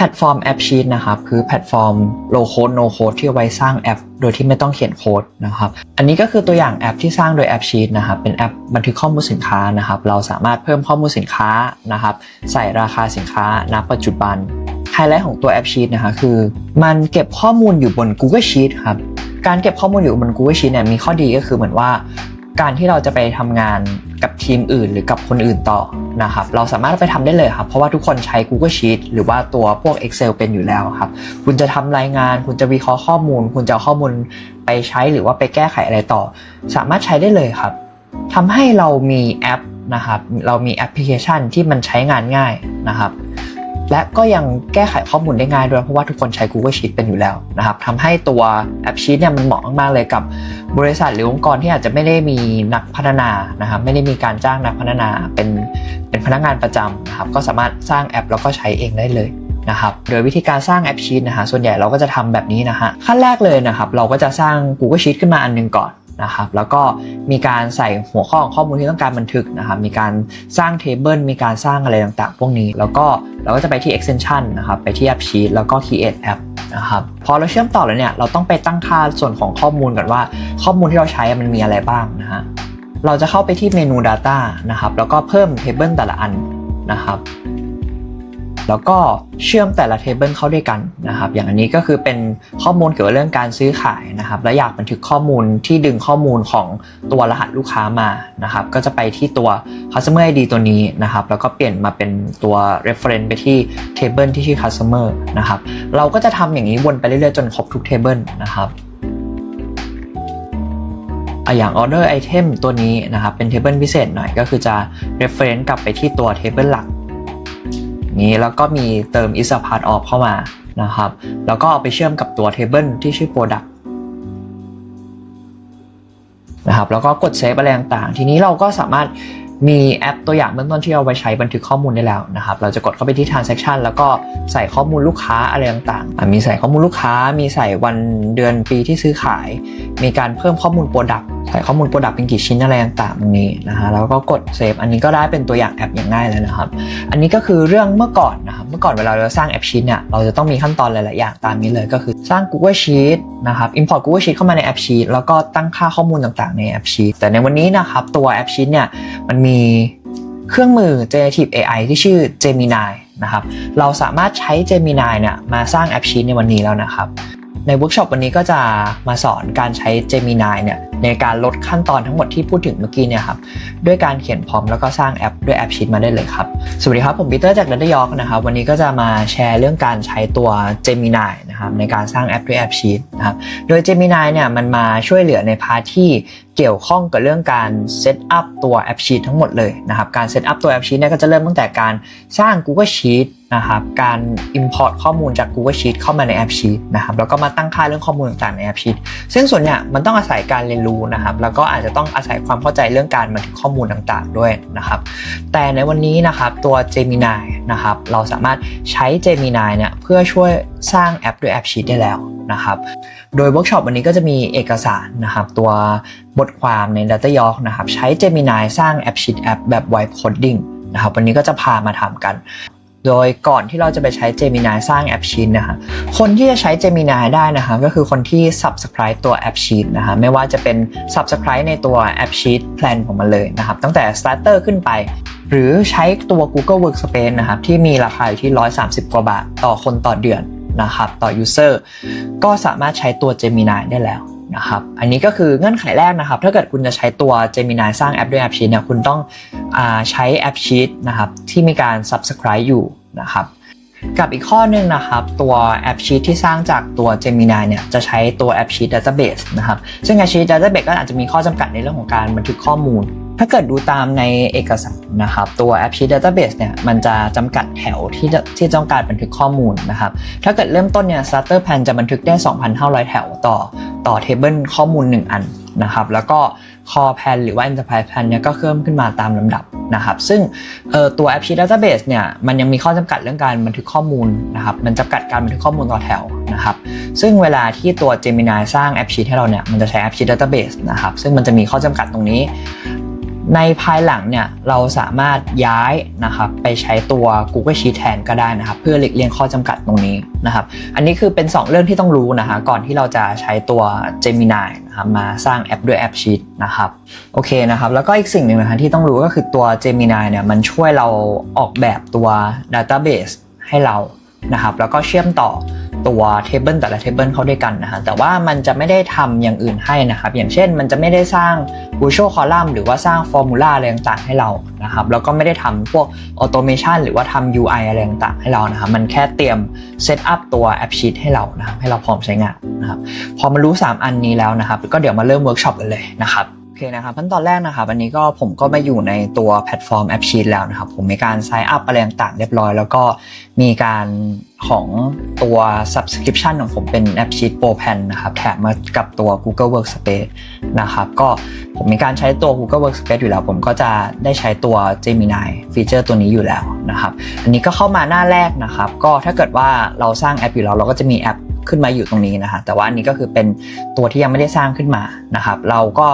พลตฟอร์มแอปชีตนะครับคือแพลตฟอร์ม low code no code ที่ไว้สร้างแอป โดยที่ไม่ต้องเขียนโค้ดนะครับอันนี้ก็คือตัวอย่างแอปที่สร้างโดยแอปชีตนะครับเป็นแอปบันทึกข้อมูลสินค้านะครับ เราสามารถเพิ่มข้อมูลสินค้านะครับ ใส่ราคาสินค้าณปัจจุบันไฮไลท์ของตัวแอปชีตนะคะคือ มันเก็บข้อมูลอยู่บน Google Sheet ครับการเก็บข้อมูลอยู่บน Google Sheet เนี่ยมีข้อดีก็คือเหมือนว่า การที่เราจะไปทำงานกับทีมอื่น หรือกับคนอื่นต่อนะครับ เราสามารถไปทำได้เลยครับ เพราะว่าทุกคนใช้ Google Sheet หรือว่าตัวพวก Excel เป็นอยู่แล้วครับ คุณจะทำรายงาน คุณจะวิเคราะห์ข้อมูล คุณจะเอาข้อมูลไปใช้หรือว่าไปแก้ไขอะไรต่อ สามารถใช้ได้เลยครับทำให้เรามีแอปนะครับ เรามีแอปพลิเคชันที่มันใช้งานง่ายนะครับ และก็ยังแก้ไขข้อมูลได้ง่ายด้วยเพราะว่าทุกคนใช้ Google Sheet เป็นอยู่แล้วนะครับทำให้ตัวแอป Sheet เนี่ยมันเหมาะมากๆเลยกับบริษัทหรือองค์กรที่อาจจะไม่ได้มีนักพัฒนานะครับไม่ได้มีการจ้างนักพัฒนาเป็นเป็นพนักงานประจำนะครับก็สามารถสร้างแอปแล้วก็ใช้เองได้เลยนะครับโดยวิธีการสร้างแอป Sheet นะฮะส่วนใหญ่เราก็จะทำแบบนี้นะฮะขั้นแรกเลยนะครับเราก็จะสร้าง Google Sheet ขึ้นมาอันหนึงก่อน นะครับแล้วก็มีการใส่หัวข้อของข้อมูลที่ต้องการบันทึกนะครับมีการสร้างเทเบิลมีการสร้างอะไรต่างๆ พวกนี้ แล้วก็เราก็จะไปที่ extension นะครับไปที่ app sheet แล้วก็ create app นะครับพอเราเชื่อมต่อแล้วเนี่ยเราต้องไปตั้งค่าส่วนของข้อมูลก่อนว่า ข้อมูลที่เราใช้มันมีอะไรบ้างนะฮะเราจะเข้าไปที่เมนู data นะครับแล้วก็เพิ่มเทเบิลแต่ละอันนะครับ แล้วก็เชื่อมแต่ละเทเบิลเข้าด้วยกันนะครับ อย่างอันนี้ก็คือเป็นข้อมูลเกี่ยวกับเรื่องการซื้อขายนะครับ และอยากบันทึกข้อมูลที่ดึงข้อมูลของตัวรหัสลูกค้ามานะครับ ก็จะไปที่ตัว customer ID ตัวนี้นะครับ แล้วก็เปลี่ยนมาเป็นตัว reference ไปที่ table ที่ชื่อ customer นะครับ เราก็จะทำอย่างนี้วนไปเรื่อยๆจนครบทุก table นะครับอะอย่าง order item ตัวนี้นะครับเป็น table พิเศษหน่อยก็คือจะ reference กลับไปที่ตัว table หลัก นี้แล้วก็มีเติม is a part of เข้ามานะครับ แล้วก็เอาไปเชื่อมกับตัว table ที่ชื่อ product นะครับแล้วก็กด save อะไรต่างๆ ทีนี้เราก็สามารถ มีแอปตัวอย่างเบื้องต้นที่เอาไปใช้บันทึกข้อมูลได้แล้วนะครับ เราจะกดเข้าไปที่ transaction แล้วก็ใส่ข้อมูลลูกค้าอะไรต่างๆ มีใส่ข้อมูลลูกค้า มีใส่วันเดือนปีที่ซื้อขาย มีการเพิ่มข้อมูล Product ใส่ข้อมูล Product เป็นกี่ชิ้นอะไรต่างๆตรงนี้นะฮะ แล้วก็กด save อันนี้ก็ได้เป็นตัวอย่างแอปอย่างง่ายแล้วนะครับ อันนี้ก็คือเรื่องเมื่อก่อนนะครับ เมื่อก่อนเวลาเราสร้างแอปชีตเนี่ย เราจะต้องมีขั้นตอนหลายๆอย่างตามนี้เลย ก็คือสร้าง Google Sheet นะครับ import Google Sheet เข้ามาในแอปชีตแล้วก็ตั้งค่าข้อมูลต่างๆ ในแอปชีตแต่ในวันนี้นะครับตัวแอปชีตเนี่ยมันมีเครื่องมือ generative AI ที่ชื่อ Gemini นะครับ เราสามารถใช้ Gemini เนี่ยมาสร้างแอปชีตในวันนี้แล้วนะครับ ในเวิร์กช็อปวันนี้ก็จะมาสอนการใช้ Gemini เนี่ยในการลดขั้นตอนทั้งหมดที่พูดถึงเมื่อกี้เนี่ยครับด้วยการเขียนพร้อมแล้วก็สร้างแอปด้วยแอปชีตมาได้เลยครับ สวัสดีครับ ผมปีเตอร์จาก Data York นะครับวันนี้ก็จะมาแชร์เรื่องการใช้ตัว Gemini นะครับในการสร้างแอปด้วยแอปชีตนะครับโดย Gemini เนี่ยมันมาช่วยเหลือในพาร์ทที่เกี่ยวข้องกับเรื่องการเซตอัพตัวแอปชีตทั้งหมดเลยนะครับการเซตอัพตัวแอปชีตเนี่ยก็จะเริ่มตั้งแต่การสร้าง Google Sheet นะครับการ Import ข้อมูลจาก Google Sheet เข้ามาในแอปชีตนะครับแล้วก็มาตั้งค่าเรื่องข้อมูลต่างๆในแอปชีตซึ่งส่วนเนี่ยมันต้องอาศัยการเรียนรู้นะครับแล้วก็อาจจะต้องอาศัยความเข้าใจเรื่องการบันทึกข้อมูลต่างๆด้วยนะครับแต่ในวันนี้นะครับตัว Gemini นะครับเราสามารถใช้ Gemini เนี่ยเพื่อช่วยสร้างแอปด้วยแอปชีตได้แล้วนะครับโดยเวิร์กช็อปวันนี้ก็จะมีเอกสารนะครับตัวบทความใน Data York นะครับใช้ Gemini สร้างแอปชีตแอปแบบ Vibe Coding นะครับวันนี้ก็จะพามาทำกัน โดยก่อนที่เราจะไปใช้ Gemini สร้างแอปชีตนะฮะคนที่จะใช้ Gemini ได้นะคะก็คือคนที่ Subscribe ตัวแอปชีตนะฮะไม่ว่าจะเป็น Subscribe ในตัวแอปชีต Plan ของมันเลยนะครับตั้งแต่ Starter ขึ้นไป หรือใช้ตัว Google Workspace นะครับที่มีราคาอยู่ที่ 130 กว่าบาท ต่อคนต่อเดือนนะครับต่อ User ก็สามารถใช้ตัว Gemini ได้แล้ว นะครับ อันนี้ก็คือเงื่อนไขแรกนะครับ ถ้าเกิดคุณจะใช้ตัว Gemini สร้างแอปด้วยแอปชีตเนี่ยคุณต้องอใช้แอปชีตนะครับที่มีการ Subscribe อยู่นะครับ กับอีกข้อหนึ่งนะครับตัวแอปชีตที่สร้างจากตัว Gemini เนี่ยจะใช้ตัวแอปชีต Database นะครับ ซึ่งแอปชีต Database ก็อาจจะมีข้อจำกัดในเรื่องของการบันทึกข้อมูล ถ้าเกิดดูตามในเอกสารนะครับ ตัวแอปชีต Database เนี่ยมันจะจำกัดแถวที่จะที่ต้องการบันทึกข้อมูลนะครับ ถ้าเกิดเริ่มต้นเนี่ย Starter Plan จะบันทึกได้ 2,500 แถวต่อต่อ Table ข้อมูล 1 อันนะครับ แล้วก็ Core Plan หรือว่า Enterprise Plan เนี่ยก็เพิ่มขึ้นมาตามลำดับนะครับ ซึ่งตัว App Sheet Database เนี่ยมันยังมีข้อจำกัดเรื่องการบันทึกข้อมูลนะครับ มันจำกัดการบันทึกข้อมูลต่อแถวนะครับ ซึ่งเวลาที่ตัว Gemini สร้าง App Sheet ให้เราเนี่ย มันจะใช้ App Sheet Database นะครับ ซึ่งมันจะมีข้อจำกัดตรงนี้ ในภายหลังเนี่ยเราสามารถย้ายนะครับไปใช้ตัว Google Sheet แทนก็ได้นะครับ เพื่อหลีกเลี่ยงข้อจำกัดตรงนี้นะครับ อันนี้คือเป็น 2 เรื่องที่ต้องรู้นะฮะก่อนที่เราจะใช้ตัว Gemini นะครับมาสร้างแอปด้วยแอป Sheet นะครับโอเคนะครับแล้วก็อีกสิ่งหนึ่งนะฮะที่ต้องรู้ก็คือตัว Gemini เนี่ยมันช่วยเราออกแบบตัว Database ให้เรา นะครับแล้วก็เชื่อมต่อตัวเทเบิลแต่ละเทเบิลเข้าด้วยกันนะฮะแต่ว่ามันจะไม่ได้ทำอย่างอื่นให้นะครับ อย่างเช่นมันจะไม่ได้สร้าง Visual Column หรือว่าสร้างฟอร์มูลาอะไรต่างๆให้เรานะครับแล้วก็ไม่ได้ทำพวกออโตเมชันหรือว่าทำ UI อะไรต่างๆให้เรานะครับมันแค่เตรียมเซตอัพตัวแอปชีตให้เรานะครับให้เราพร้อมใช้งานนะครับพอมารู้ 3 อันนี้แล้วนะครับ ก็เดี๋ยวมาเริ่มเวิร์กช็อปกันเลยนะครับ คนะครับขั้นตอนแรกนะครับอันนี้ก็ผมก็มาอยู่ในตัวแพลตฟอร์มแอปชีตแล้วนะครับ ผมมีการ sign up อะไรต่างๆเรียบร้อย แล้วก็มีการของตัว subscription ของผมเป็นแอปชีต Pro Plan นะครับแถมมากับตัว Google Workspace นะครับก็ผมมีการใช้ตัว Google Workspace อยู่แล้ว ผมก็จะได้ใช้ตัว Gemini ฟีเจอร์ตัวนี้อยู่แล้วนะครับอันนี้ก็เข้ามาหน้าแรกนะครับ ก็ถ้าเกิดว่าเราสร้างแอปอยู่แล้วเราก็จะมีแอปขึ้นมาอยู่ตรงนี้นะฮะแต่ว่าอันนี้ก็คือเป็นตัวที่ยังไม่ได้สร้างขึ้นมานะครับ เราก็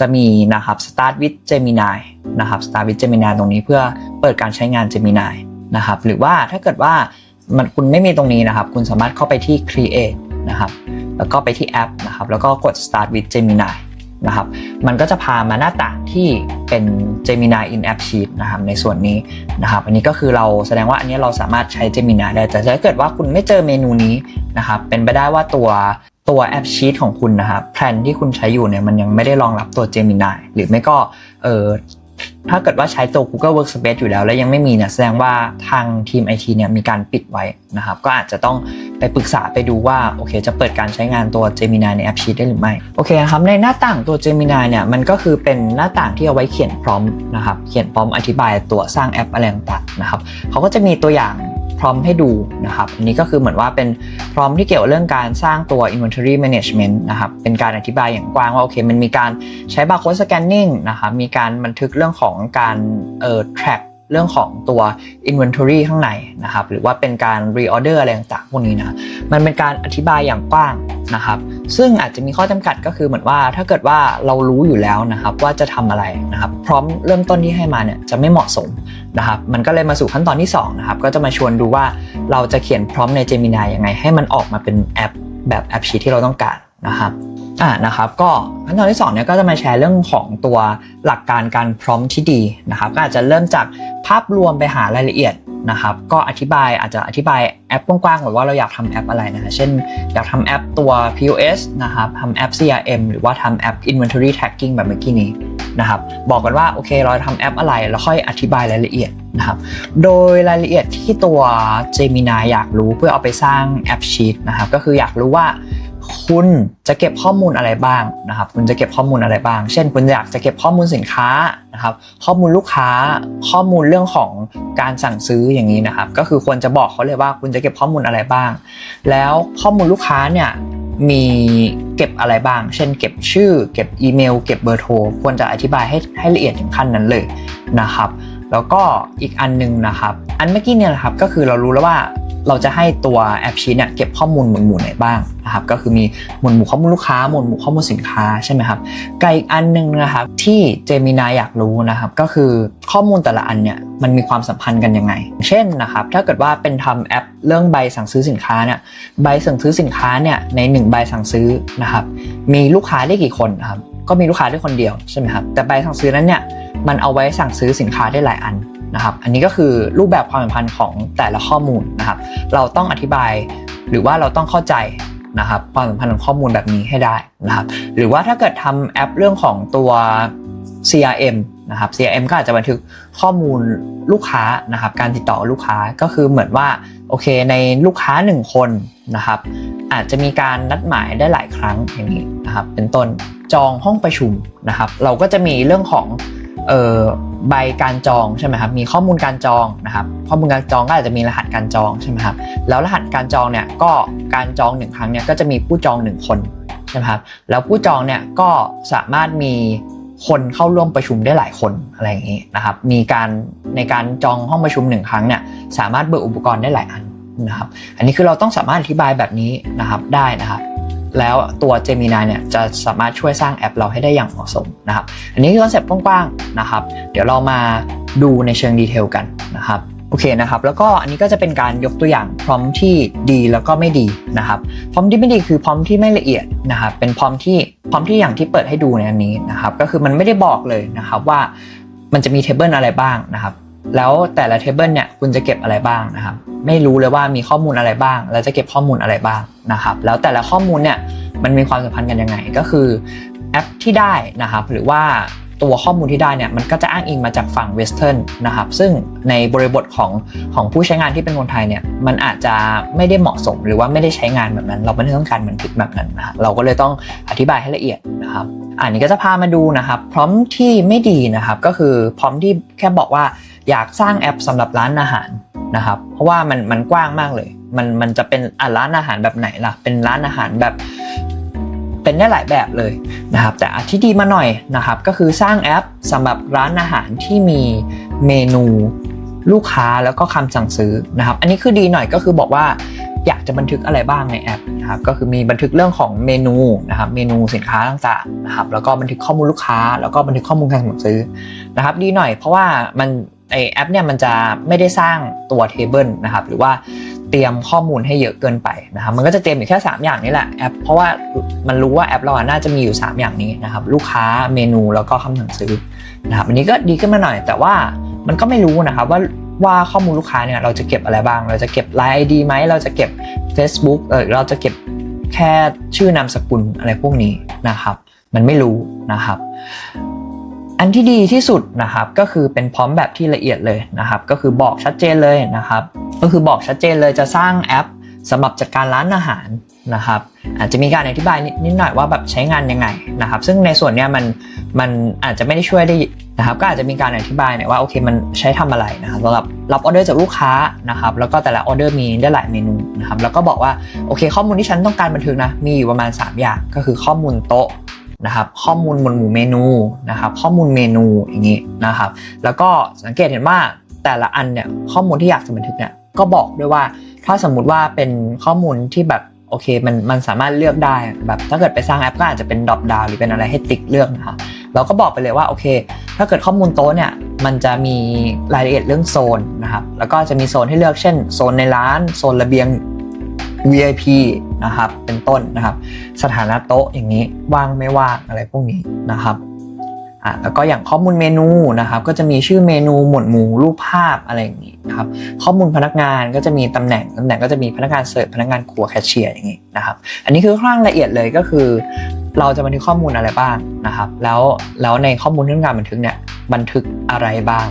จะมีนะครับ start with Gemini นะครับ start with Gemini ตรงนี้เพื่อเปิดการใช้งาน Gemini นะครับ หรือว่าถ้าเกิดว่ามันคุณไม่มีตรงนี้นะครับ คุณสามารถเข้าไปที่ create นะครับ แล้วก็ไปที่แอปนะครับ แล้วก็กด start with Gemini นะครับ มันก็จะพามาหน้าต่างที่เป็น Gemini in App Sheet นะครับในส่วนนี้นะครับ อันนี้ก็คือเราแสดงว่าอันนี้เราสามารถใช้ Gemini ได้ แต่ถ้าเกิดว่าคุณไม่เจอเมนูนี้นะครับ เป็นไปได้ว่าตัว ตัวแอปชีตของคุณนะครับแพลนที่คุณใช้อยู่เนี่ยมันยังไม่ได้รองรับตัว Gemini หรือไม่ก็เออถ้าเกิดว่าใช้ตัว Google Workspace อยู่แล้ว แล้วยังไม่มีเนี่ยแสดงว่าทางทีม IT เนี่ยมีการปิดไว้นะครับ ก็อาจจะต้องไปปรึกษาไปดูว่า โอเคจะเปิดการใช้งานตัว Gemini ในแอปชีตได้หรือไม่ โอเคครับ ในหน้าต่างตัว Gemini เนี่ยมันก็คือเป็นหน้าต่างที่เอาไว้เขียนพร้อมนะครับ เขียนพร้อมอธิบายตัวสร้างแอปอะไรต่างๆนะครับเขาก็จะมีตัวอย่าง พร้อมให้ดูนะครับ อันนี้ก็คือเหมือนว่าเป็นพร้อมที่เกี่ยวเรื่องการสร้างตัว inventory management นะครับ เป็นการอธิบายอย่างกว้างว่าโอเค มันมีการใช้ barcode scanning นะครับ มีการบันทึกเรื่องของการเอ่อ track เรื่องของตัว inventory ข้างในนะครับ หรือว่าเป็นการ reorder อะไรต่างๆพวกนี้นะ มันเป็นการอธิบายอย่างกว้างนะครับ ซึ่งอาจจะมีข้อจำกัดก็คือเหมือนว่าถ้าเกิดว่าเรารู้อยู่แล้วนะครับว่าจะทำอะไรนะครับ พร้อมเริ่มต้นที่ให้มาเนี่ยจะไม่เหมาะสมนะครับ มันก็เลยมาสู่ขั้นตอนที่2นะครับก็จะมาชวนดูว่าเราจะเขียนพร้อมใน Gemini ยังไง ให้มันออกมาเป็นแอปแบบแอปชีทที่เราต้องการนะครับอ่านะครับก็ขั้นตอนที่2เนี่ยก็จะมาแชร์เรื่องของตัวหลักการการพร้อมที่ดีนะครับ ก็อาจจะเริ่มจากภาพรวมไปหารายละเอียด นะครับก็อธิบายอาจจะอธิบายแอปกว้างๆหรือว่าเราอยากทำแอปอะไรนะฮะเช่นอยากทำแอปตัว POS นะครับทำแอป CRM หรือว่าทำแอป Inventory Tracking แบบเมื่อกี้นี้นะครับบอกกันว่าโอเคเราทำแอปอะไรแล้วค่อยอธิบายรายละเอียดนะครับโดยรายละเอียดที่ตัว Gemini อยากรู้เพื่อเอาไปสร้างแอปชีตนะครับก็คืออยากรู้ว่า คุณจะเก็บข้อมูลอะไรบ้างนะครับ คุณจะเก็บข้อมูลอะไรบ้าง เช่น คุณอยากจะเก็บข้อมูลสินค้านะครับ ข้อมูลลูกค้า ข้อมูลเรื่องของการสั่งซื้ออย่างนี้นะครับ ก็คือควรจะบอกเขาเลยว่าคุณจะเก็บข้อมูลอะไรบ้าง แล้วข้อมูลลูกค้าเนี่ยมีเก็บอะไรบ้าง เช่น เก็บชื่อ เก็บอีเมล เก็บเบอร์โทร ควรจะอธิบายให้ให้ละเอียดถึงขั้นนั้นเลยนะครับ แล้วก็อีกอันหนึงนะครับ อันเมื่อกี้เนี่ยแหละครับก็คือเรารู้แล้วว่าเราจะให้ตัวแอปชีเนี่ยเก็บข้อมูลหมวดหมู่ไหนบ้างนะครับก็คือมีหมวดหมู่ข้อมูลลูกค้าหมวดหมู่ข้อมูลสินค้าใช่ไหมครับกับอีกอันหนึงนะครับที่เจมินาอยากรู้นะครับก็คือข้อมูลแต่ละอันเนี่ยมันมีความสัมพันธ์กันยังไง เช่นนะครับถ้าเกิดว่าเป็นทำแอปเรื่องใบสั่งซื้อสินค้าเนี่ยใบสั่งซื้อสินค้าเนี่ยในหนึ่งใบสั่งซื้อนะครับมีลูกค้าได้กี่คนนะครับ ก็มีลูกค้าได้คนเดียวใช่ไหมครับแต่ใบสั่งซื้อนั้นเนี่ยมันเอาไว้สั่งซื้อสินค้าได้หลายอันนะครับอันนี้ก็คือรูปแบบความสัมพันธ์ของแต่ละข้อมูลนะครับ เราต้องอธิบายหรือว่าเราต้องเข้าใจนะครับความสัมพันธ์ของข้อมูลแบบนี้ให้ได้นะครับ หรือว่าถ้าเกิดทำแอปเรื่องของตัว CRM นะครับ CRM ก็อาจจะบันทึกข้อมูลลูกค้านะครับการติดต่อลูกค้าก็คือเหมือนว่าโอเคในลูกค้า 1 คนนะครับอาจจะมีการนัดหมายได้หลายครั้งอย่างนี้นะครับเป็นต้น จองห้องประชุมนะครับ เราก็จะมีเรื่องของใบการจองใช่ไหมครับ มีข้อมูลการจองนะครับ ข้อมูลการจองก็อาจจะมีรหัสการจองใช่ไหมครับ แล้วรหัสการจองเนี่ยก็การจองหนึ่งครั้งเนี่ยก็จะมีผู้จองหนึ่งคนใช่ไหมครับ แล้วผู้จองเนี่ยก็สามารถมีคนเข้าร่วมประชุมได้หลายคนอะไรอย่างนี้นะครับ มีการในการจองห้องประชุมหนึ่งครั้งเนี่ยสามารถเบิกอุปกรณ์ได้หลายอันนะครับ อันนี้คือเราต้องสามารถอธิบายแบบนี้นะครับได้นะครับ แล้วตัว Gemini เนี่ยจะสามารถช่วยสร้างแอปเราให้ได้อย่างเหมาะสมนะครับ อันนี้คือคอนเซ็ปต์กว้างๆนะครับ เดี๋ยวเรามาดูในเชิงดีเทลกันนะครับโอเคนะครับ แล้วก็อันนี้ก็จะเป็นการยกตัวอย่างพร้อมที่ดีแล้วก็ไม่ดีนะครับพร้อมที่ไม่ดีคือพร้อมที่ไม่ละเอียดนะครับเป็นพร้อมที่พร้อมที่อย่างที่เปิดให้ดูในอันนี้นะครับ ก็คือมันไม่ได้บอกเลยนะครับว่ามันจะมีเทเบิลอะไรบ้างนะครับ แล้วแต่ละเทเบิลเนี่ยคุณจะเก็บอะไรบ้างนะครับ ไม่รู้เลยว่ามีข้อมูลอะไรบ้าง แล้วจะเก็บข้อมูลอะไรบ้างนะครับ แล้วแต่ละข้อมูลเนี่ยมันมีความสัมพันธ์กันยังไง ก็คือแอปที่ได้นะครับ หรือว่าตัวข้อมูลที่ได้เนี่ยมันก็จะอ้างอิงมาจากฝั่งเวสเทิร์นนะครับ ซึ่งในบริบทของของผู้ใช้งานที่เป็นคนไทยเนี่ยมันอาจจะไม่ได้เหมาะสมหรือว่าไม่ได้ใช้งานแบบนั้น เราไม่ได้ต้องการบันทึกแบบนั้นนะครับเราก็เลยต้องอธิบายให้ละเอียดนะครับอันนี้ก็จะพามาดูนะครับ พร้อมที่ไม่ดีนะครับ ก็คือพร้อมที่แค่บอกว่า อยากสร้างแอปสำหรับร้านอาหารนะครับ เพราะว่ามันมันกว้างมากเลย มันมันจะเป็นร้านอาหารแบบไหนล่ะ เป็นร้านอาหารแบบเป็นได้หลายแบบเลยนะครับ แต่อันที่ดีมาหน่อยนะครับ ก็คือสร้างแอปสำหรับร้านอาหารที่มีเมนูลูกค้าแล้วก็คำสั่งซื้อนะครับ อันนี้คือดีหน่อยก็คือบอกว่าอยากจะบันทึกอะไรบ้างในแอปนะครับก็คือมีบันทึกเรื่องของเมนูนะครับเมนูสินค้าต่างๆนะครับแล้วก็บันทึกข้อมูลลูกค้า แล้วก็บันทึกข้อมูลการสั่งซื้อนะครับ ดีหน่อยเพราะว่ามัน ไอแอปเนี่ยมันจะไม่ได้สร้างตัวเทเบิลนะครับหรือว่าเตรียมข้อมูลให้เยอะเกินไปนะครับมันก็จะเตรียมอยู่แค่ 3 อย่างนี้แหละแอปเพราะว่ามันรู้ว่าแอปเราน่าจะมีอยู่ 3 อย่างนี้นะครับลูกค้าเมนูแล้วก็คำสั่งซื้อนะครับอันนี้ก็ดีขึ้นมาหน่อย แต่ว่ามันก็ไม่รู้นะครับว่าว่าข้อมูลลูกค้าเนี่ยเราจะเก็บอะไรบ้าง เราจะเก็บ Line ID ไหมเราจะเก็บ Facebook เออเราจะเก็บแค่ชื่อนามสกุลอะไรพวกนี้นะครับ มันไม่รู้นะครับ อันที่ดีที่สุดนะครับก็คือเป็นพร้อมแบบที่ละเอียดเลยนะครับ ก็คือบอกชัดเจนเลยนะครับ ก็คือบอกชัดเจนเลยจะสร้างแอปสำหรับจัดการร้านอาหารนะครับ อาจจะมีการอธิบายนิดหน่อยว่าแบบใช้งานยังไงนะครับ ซึ่งในส่วนนี้มันมันอาจจะไม่ได้ช่วยได้นะครับ ก็อาจจะมีการอธิบายหน่อยว่าโอเคมันใช้ทำอะไรนะครับสำหรับรับออเดอร์จากลูกค้านะครับแล้วก็แต่ละออเดอร์มีได้หลายเมนูนะครับแล้วก็บอกว่าโอเคข้อมูลที่ฉันต้องการบันทึกนะมีอยู่ประมาณ 3 อย่าง ก็คือข้อมูลโต๊ะ นะครับข้อมูลหมวดหมู่เมนูนะครับข้อมูลเมนูอย่างนี้นะครับ แล้วก็สังเกตเห็นว่าแต่ละอันเนี่ยข้อมูลที่อยากจะบันทึกเนี่ยก็บอกด้วยว่าถ้าสมมุติว่าเป็นข้อมูลที่แบบโอเคมันมันสามารถเลือกได้แบบถ้าเกิดไปสร้างแอปก็อาจจะเป็นดรอปดาวหรือเป็นอะไรให้ติ๊กเลือกนะคะเราก็บอกไปเลยว่าโอเค ถ้าเกิดข้อมูลโต๊ะเนี่ยมันจะมีรายละเอียดเรื่องโซนนะครับแล้วก็จะมีโซนให้เลือกเช่นโซนในร้านโซนระเบียง VIP นะครับ เป็นต้นนะครับ สถานะโต๊ะอย่างนี้ว่างไม่ว่างอะไรพวกนี้นะครับอะแล้วก็อย่างข้อมูลเมนูนะครับ ก็จะมีชื่อเมนูหมวดหมู่รูปภาพอะไรอย่างนี้นะครับ ข้อมูลพนักงานก็จะมีตำแหน่งตำแหน่งก็จะมีพนักงานเสิร์ฟพนักงานครัวแคชเชียร์อย่างนี้นะครับ อันนี้คือค่อนข้างละเอียดเลยก็คือ เราจะบันทึกข้อมูลอะไรบ้างนะครับ แล้วแล้วในข้อมูลที่องการบันทึกเนี่ยบันทึกอะไรบ้าง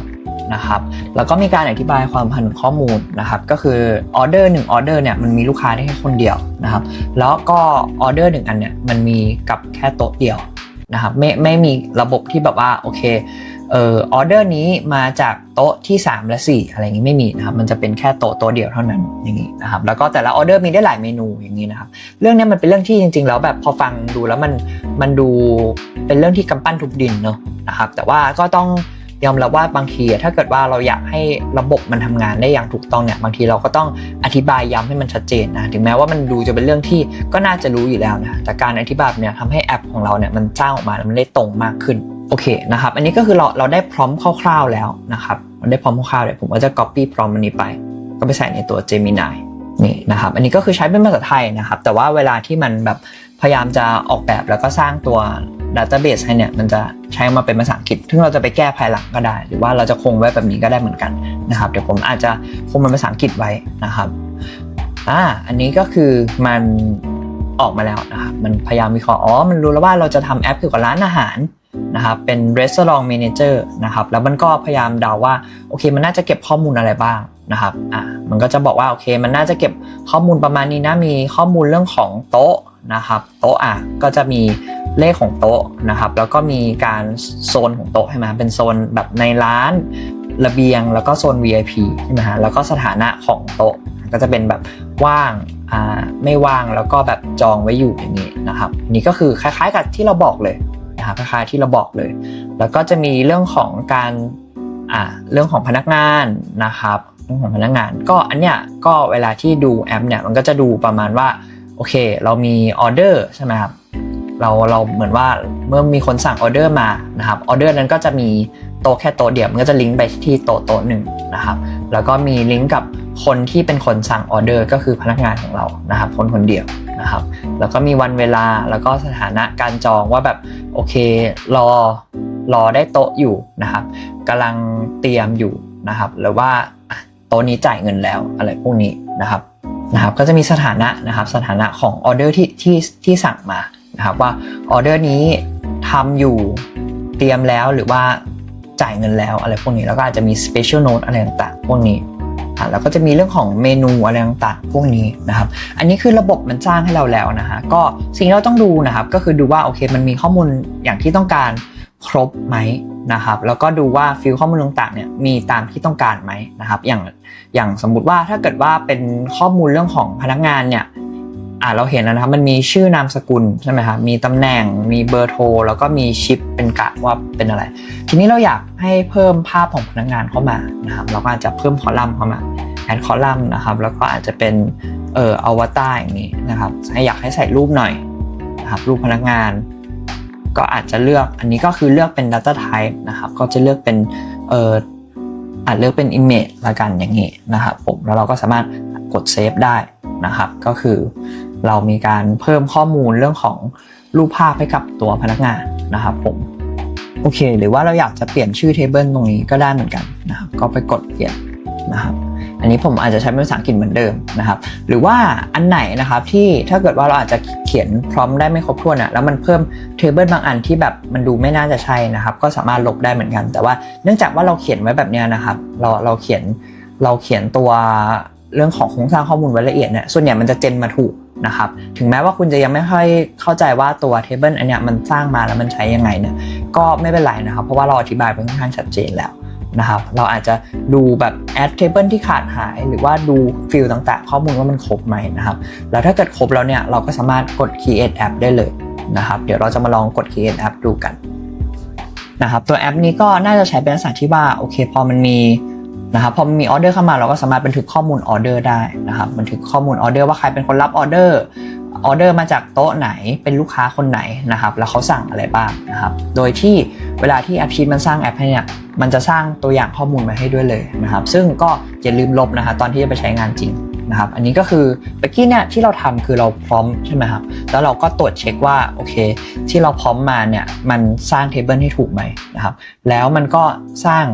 นะครับ แล้วก็มีการอธิบายความพันข้อมูลนะครับ ก็คือออเดอร์หนึ่งออเดอร์เนี่ยมันมีลูกค้าได้แค่คนเดียวนะครับ แล้วก็ออเดอร์หนึ่งอันเนี่ยมันมีกับแค่โต๊ะเดียวนะครับไม่ไม่มีระบบที่แบบว่าโอเคเออออเดอร์นี้มาจากโต๊ะที่ 3 และ 4 อะไรอย่างนี้ไม่มีนะครับมันจะเป็นแค่โต๊ะโต๊ะเดียวเท่านั้นอย่างนี้นะครับแล้วก็แต่ละออเดอร์มีได้หลายเมนูอย่างนี้นะครับเรื่องนี้มันเป็นเรื่องที่จริง ๆ แล้วแบบพอฟังดูแล้วมันมันดูเป็นเรื่องที่กำปั้นทุบดินเนอะนะครับแต่ว่าก็ต้อง ยอมรับว่าบางทีถ้าเกิดว่าเราอยากให้ระบบมันทำงานได้อย่างถูกต้องเนี่ยบางทีเราก็ต้องอธิบายย้ำให้มันชัดเจนนะถึงแม้ว่ามันดูจะเป็นเรื่องที่ก็น่าจะรู้อยู่แล้วนะแต่การอธิบายเนี่ยทำให้แอปของเราเนี่ยมันสร้างออกมาแล้วมันได้ตรงมากขึ้นโอเคนะครับอันนี้ก็คือเราเราได้พร้อมคร่าวๆแล้วนะครับเราได้พร้อมคร่าวๆเดี๋ยวผมก็จะ copy พร้อมอันนี้ไป ก็ไปใส่ในตัว Gemini นี่นะครับอันนี้ก็คือใช้เป็นภาษาไทยนะครับแต่ว่าเวลาที่มันแบบ พยายามจะออกแบบแล้วก็สร้างตัว Database ให้เนี่ยมันจะใช้มาเป็นภาษาอังกฤษ ซึ่งเราจะไปแก้ภายหลังก็ได้ หรือว่าเราจะคงไว้แบบนี้ก็ได้เหมือนกันนะครับ เดี๋ยวผมอาจจะคงเป็นภาษาอังกฤษไว้นะครับอ่าอันนี้ก็คือมันออกมาแล้วนะครับ มันพยายามวิเคราะห์อ๋อ มันรู้แล้วว่าเราจะทำแอปเกี่ยวกับร้านอาหารนะครับ เป็น restaurant manager นะครับ แล้วมันก็พยายามเดาว่า โอเค มันน่าจะเก็บข้อมูลอะไรบ้างนะครับ อ่า มันก็จะบอกว่า โอเค มันน่าจะเก็บข้อมูลประมาณนี้นะ มีข้อมูลเรื่องของโต๊ะ นะครับโต๊ะอะก็จะมีเลขของโต๊ะนะครับแล้วก็มีการโซนของโต๊ะใช่ไหมเป็นโซนแบบในร้านระเบียงแล้วก็โซน VIP ใช่ไหมฮะแล้วก็สถานะของโต๊ะก็จะเป็นแบบว่างอ่าไม่ว่างแล้วก็แบบจองไว้อยู่อย่างนี้นะครับนี่ก็คือคล้ายๆกับที่เราบอกเลยนะครับคล้ายๆที่เราบอกเลย แล้วก็จะมีเรื่องของการอ่าเรื่องของพนักงานนะครับเรื่องของพนักงาน ก็อันเนี้ยก็เวลาที่ดูแอปเนี่ยมันก็จะดูประมาณว่า โอเค เรามีออเดอร์ใช่ไหมครับเราเราเหมือนว่าเมื่อมีคนสั่งออเดอร์มานะครับออเดอร์นั้นก็จะมีโต๊ะแค่โต๊ะเดียวมันก็จะลิงก์ไปที่โต๊ะโต๊ะหนึ่งนะครับแล้วก็มีลิงก์กับคนที่เป็นคนสั่งออเดอร์ก็คือพนักงานของเรานะครับคนคนเดียวนะครับแล้วก็มีวันเวลาแล้วก็สถานะการจองว่าแบบโอเครอรอได้โต๊ะอยู่นะครับกำลังเตรียมอยู่นะครับหรือว่าโต๊ะนี้จ่ายเงินแล้วอะไรพวกนี้นะครับ นะครับก็จะมีสถานะนะครับสถานะของออเดอร์ที่ที่ที่สั่งมานะครับว่าออเดอร์นี้ทำอยู่เตรียมแล้วหรือว่าจ่ายเงินแล้วอะไรพวกนี้แล้วก็อาจจะมี special note อะไรต่างๆพวกนี้แล้วก็จะมีเรื่องของเมนูอะไรต่างๆพวกนี้นะครับ อันนี้คือระบบมันจ้างให้เราแล้วนะฮะก็สิ่งที่เราต้องดูนะครับ ก็คือดูว่าโอเคมันมีข้อมูลอย่างที่ต้องการ ครบไหมนะครับ แล้วก็ดูว่าฟิลข้อมูลต่างๆเนี่ยมีตามที่ต้องการไหมนะครับ อย่างอย่างสมมุติว่าถ้าเกิดว่าเป็นข้อมูลเรื่องของพนักงานเนี่ยอ่าเราเห็นแล้วนะครับมันมีชื่อนามสกุลใช่ไหมครับมีตำแหน่งมีเบอร์โทร แล้วก็มีชิปเป็นกะว่าเป็นอะไร ทีนี้เราอยากให้เพิ่มภาพของพนักงานเข้ามานะครับเราก็อาจจะเพิ่มคอลัมน์เข้ามาแอดคอลัมน์นะครับ แล้วก็อาจจะเป็นเอ่ออวตารอย่างนี้นะครับให้อยากให้ใส่รูปหน่อยนะครับรูปพนักงาน ก็อาจจะเลือกอันนี้ก็คือเลือกเป็น Data Type นะครับ ก็จะเลือกเป็นเอ่ออาจเลือกเป็น Image ละกันอย่างนี้นะครับผมแล้วเราก็สามารถกดเซฟได้นะครับ ก็คือเรามีการเพิ่มข้อมูลเรื่องของรูปภาพให้กับตัวพนักงานนะครับผมโอเค หรือว่าเราอยากจะเปลี่ยนชื่อเทเบิลตรงนี้ก็ได้เหมือนกันนะครับ ก็ไปกดเปลี่ยนนะครับ อันนี้ผมอาจจะใช้เป็นภาษาอังกฤษเหมือนเดิมนะครับ หรือว่าอันไหนนะครับที่ถ้าเกิดว่าเราอาจจะเขียนพร้อมได้ไม่ครบถ้วนอะแล้วมันเพิ่มเทเบิลบางอันที่แบบมันดูไม่น่าจะใช่นะครับ ก็สามารถลบได้เหมือนกัน แต่ว่าเนื่องจากว่าเราเขียนไว้แบบนี้นะครับ เราเราเขียนเราเขียนตัวเรื่องของโครงสร้างข้อมูลไว้ละเอียดเนี่ยส่วนใหญ่มันจะเจนมาถูกนะครับ ถึงแม้ว่าคุณจะยังไม่ค่อยเข้าใจว่าตัวเทเบิลอันเนี้ยมันสร้างมาแล้วมันใช้ยังไงเนี่ยก็ไม่เป็นไรนะครับ เพราะว่าเราอธิบายไปค่อนข้างชัดเจนแล้ว นะครับ เราอาจจะดูแบบ add table ที่ขาดหาย หรือว่าดูฟิลต่างๆ ข้อมูลว่ามันครบไหมนะครับ แล้วถ้าเกิดครบแล้วเนี่ยเราก็สามารถกด create app ได้เลยนะครับ เดี๋ยวเราจะมาลองกด create app ดูกันนะครับตัวแอปนี้ก็น่าจะใช้เป็นลักษณะที่ว่าโอเคพอมันมีนะครับพอมันมีออเดอร์เข้ามาเราก็สามารถบันทึกข้อมูลออเดอร์ได้นะครับบันทึกข้อมูลออเดอร์ว่าใครเป็นคนรับออเดอร์ ออเดอร์มาจากโต๊ะไหนเป็นลูกค้าคนไหนนะครับแล้วเขาสั่งอะไรบ้างนะครับโดยที่เวลาที่แอปชีตมันสร้างแอปให้เนี่ยมันจะสร้างตัวอย่างข้อมูลมาให้ด้วยเลยนะครับซึ่งก็อย่าลืมลบนะครับตอนที่จะไปใช้งานจริงนะครับอันนี้ก็คือเมื่อกี้เนี่ยที่เราทำคือเราพร้อมใช่ไหมครับแล้วเราก็ตรวจเช็คว่าโอเค ที่เราพร้อมมาเนี่ยมันสร้างเทเบิลให้ถูกไหมนะครับแล้วมันก็สร้าง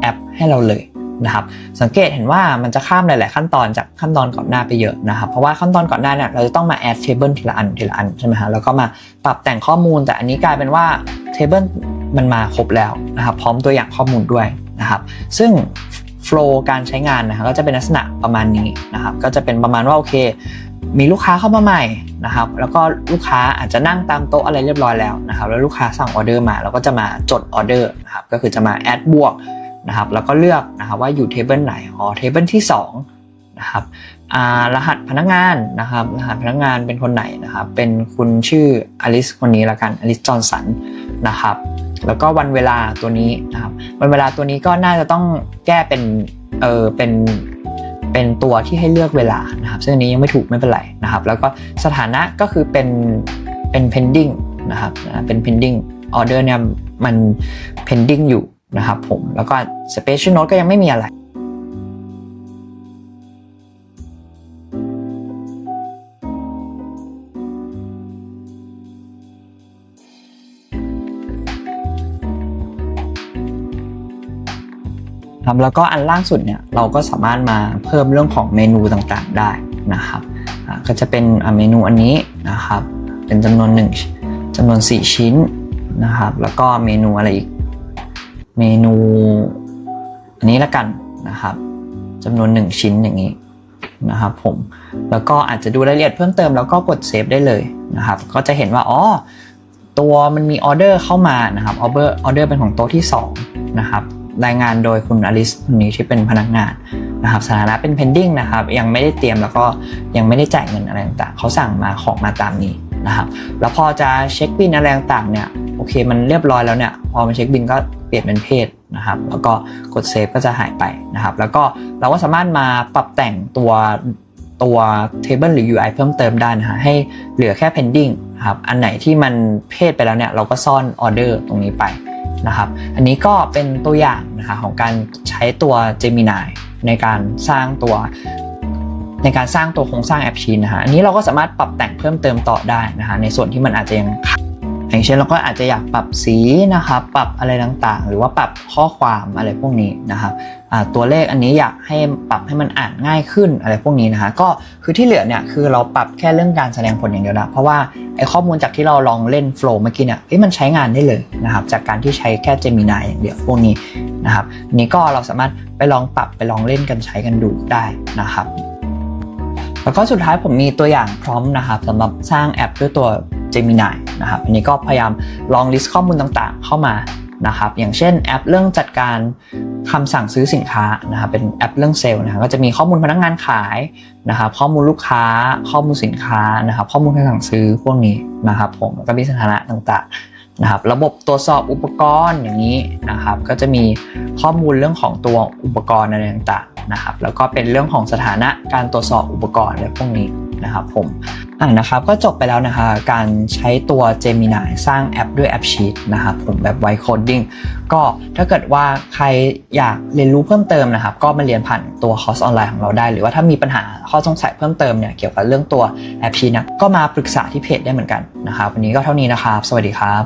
แอปให้เราเลย นะครับ สังเกตเห็นว่ามันจะข้ามหลาย ๆ ขั้นตอนจากขั้นตอนก่อนหน้าไปเยอะนะครับ เพราะว่าขั้นตอนก่อนหน้าเนี่ยเราจะต้องมา add table ทีละอันทีละอันใช่ไหมฮะแล้วก็มาปรับแต่งข้อมูล แต่อันนี้กลายเป็นว่า table มันมาครบแล้วนะครับ พร้อมตัวอย่างข้อมูลด้วยนะครับ ซึ่ง flow การใช้งานนะครับก็จะเป็นลักษณะประมาณนี้นะครับ ก็จะเป็นประมาณว่าโอเค มีลูกค้าเข้ามาใหม่นะครับ แล้วก็ลูกค้าอาจจะนั่งตามโต๊ะอะไรเรียบร้อยแล้วนะครับ แล้วลูกค้าสั่งออเดอร์มาเราก็จะมาจดออเดอร์นะครับ ก็คือจะมา add บวก นะครับแล้วก็เลือกนะครับว่าอยู่เทเบิลไหนอ๋อเทเบิลที่2นะครับรหัสพนักงานนะครับรหัสพนักงานเป็นคนไหนนะครับเป็นคุณชื่ออลิสคนนี้ละกันอลิสจอห์นสันนะครับแล้วก็วันเวลาตัวนี้นะครับวันเวลาตัวนี้ก็น่าจะต้องแก้เป็นเออเป็นเป็นตัวที่ให้เลือกเวลานะครับซึ่งอันนี้ยังไม่ถูกไม่เป็นไรนะครับ แล้วก็สถานะก็คือเป็นเป็น pending นะครับเป็น pending order เนี่ยมัน pending อยู่ นะครับผมแล้วก็ special note ก็ยังไม่มีอะไรครับแล้วก็อันล่างสุดเนี่ยเราก็สามารถมาเพิ่มเรื่องของเมนูต่างๆได้นะครับก็จะเป็นเมนูอันนี้นะครับเป็นจำนวนหนึ่งจำนวน 4 ชิ้นนะครับแล้วก็เมนูอะไรอีก เมนูอันนี้ละกันนะครับจำนวน 1 ชิ้นอย่างนี้นะครับผมแล้วก็อาจจะดูรายละเอียดเพิ่มเติมแล้วก็กดเซฟได้เลยนะครับก็จะเห็นว่าอ๋อตัวมันมีออเดอร์เข้ามานะครับออเดอร์ออเดอร์เป็นของโต๊ะที่2นะครับรายงานโดยคุณอลิสคนนี้ที่เป็นพนักงานนะครับสถานะเป็น pending นะครับยังไม่ได้เตรียมแล้วก็ยังไม่ได้จ่ายเงินอะไรต่างๆเขาสั่งมาของมาตามนี้นะครับแล้วพอจะเช็คบินอะไรต่างๆเนี่ยโอเคมันเรียบร้อยแล้วเนี่ยพอมาเช็คบินก็ เปลี่ยนเป็นเพศนะครับ แล้วก็กดเซฟก็จะหายไปนะครับ แล้วก็เราก็สามารถมาปรับแต่งตัวตัว table หรือ UI เพิ่มเติมได้นะฮะให้เหลือแค่ pending นะครับ อันไหนที่มันเพศไปแล้วเนี่ยเราก็ซ่อน order ตรงนี้ไปนะครับ อันนี้ก็เป็นตัวอย่างนะคะของการใช้ตัว Gemini ในการสร้างตัวในการสร้างตัวโครงสร้างแอปชีนนะฮะ อันนี้เราก็สามารถปรับแต่งเพิ่มเติมต่อได้นะฮะในส่วนที่มันอาจจะยังข อย่างเช่นเราก็อาจจะอยากปรับสีนะครับปรับอะไรต่างๆ หรือว่าปรับข้อความอะไรพวกนี้นะครับตัวเลขอันนี้อยากให้ปรับให้มันอ่านง่ายขึ้นอะไรพวกนี้นะฮะก็คือที่เหลือเนี่ยคือเราปรับแค่เรื่องการแสดงผลอย่างเดียวนะเพราะว่าไอข้อมูลจากที่เราลองเล่นโฟล์เมื่อกี้เนี่ยเอ้มันใช้งานได้เลยนะครับจากการที่ใช้แค่ Gemini อย่างเดียวพวกนี้นะครับนนี้ก็เราสามารถไปลองปรับไปลองเล่นกันใช้กันดูได้นะครับแล้วก็สุดท้ายผมมีตัวอย่างพร้อมนะครับสำหรับสร้างแอปด้วยตัว Gemini นะครับอันนี้ก็พยายามลอง list ข้อมูลต่างๆ เข้ามานะครับอย่างเช่นแอปเรื่องจัดการคำสั่งซื้อสินค้านะครับเป็นแอปเรื่องเซลล์นะครับก็จะมีข้อมูลพนักงานขายนะครับข้อมูลลูกค้า ข้อมูลสินค้านะครับข้อมูลการสั่งซื้อพวกนี้นะครับผมแล้วก็มีสถานะต่างๆนะครับระบบตรวจสอบอุปกรณ์อย่างนี้นะครับก็จะมีข้อมูลเรื่องของตัวอุปกรณ์อะไรต่าง นะครับแล้วก็เป็นเรื่องของสถานะการตรวจสอบอุปกรณ์อะไรพวกนี้นะครับผมอ่านะครับก็จบไปแล้วนะคะการใช้ตัว Gemini สร้างแอปด้วยแอป Sheet นะครับผมแบบ White Coding ก็ถ้าเกิดว่าใครอยากเรียนรู้เพิ่มเติมนะครับ ก็มาเรียนผ่านตัวคอร์สออนไลน์ของเราได้ หรือว่าถ้ามีปัญหาข้อสงสัยเพิ่มเติมเนี่ยเกี่ยวกับเรื่องตัวแอป Sheet นะก็มาปรึกษาที่เพจได้เหมือนกันนะครับวันนี้ก็เท่านี้นะครับ สวัสดีครับ